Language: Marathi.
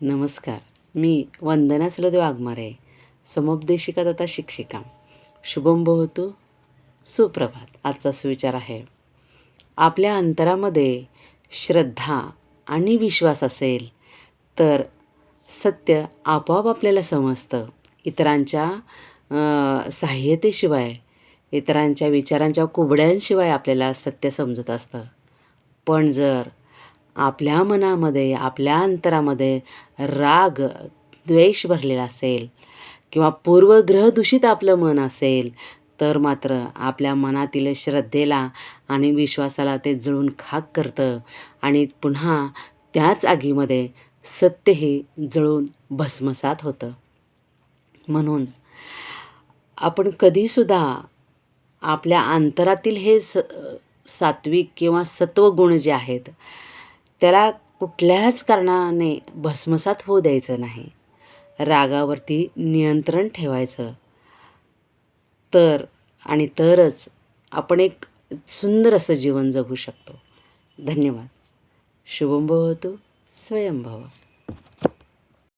नमस्कार. मी वंदना सलदेव वाघमारे समुपदेशिका तथा शिक्षिका. शुभम भवतु. सुप्रभात. आजचा सुविचार आहे. आपल्या अंतरामध्ये श्रद्धा आणि विश्वास असेल तर सत्य आपोआप आपल्याला समजतं. इतरांच्या सहाय्यतेशिवाय इतरांच्या विचारांच्या कुबड्यांशिवाय आपल्याला सत्य समजत असतं. पण जर आपल्या मनामध्ये आपल्या अंतरामध्ये राग द्वेष भरलेला असेल किंवा पूर्वग्रह दूषित आपलं मन असेल तर मात्र आपल्या मनातील श्रद्धेला आणि विश्वासाला ते जळून खाक करतं आणि पुन्हा त्याच आगीमध्ये सत्यही जळून भस्मसात होतं. म्हणून आपण कधीसुद्धा आपल्या अंतरातील हे स सात्विक किंवा सत्वगुण जे आहेत त्याला कुठल्याच कारणाने भस्मसात होऊ द्यायचं नाही. रागावरती नियंत्रण ठेवायचं. तर आणि तरच आपण एक सुंदर असं जीवन जगू शकतो. धन्यवाद. शुभम भवतु स्वयंभव.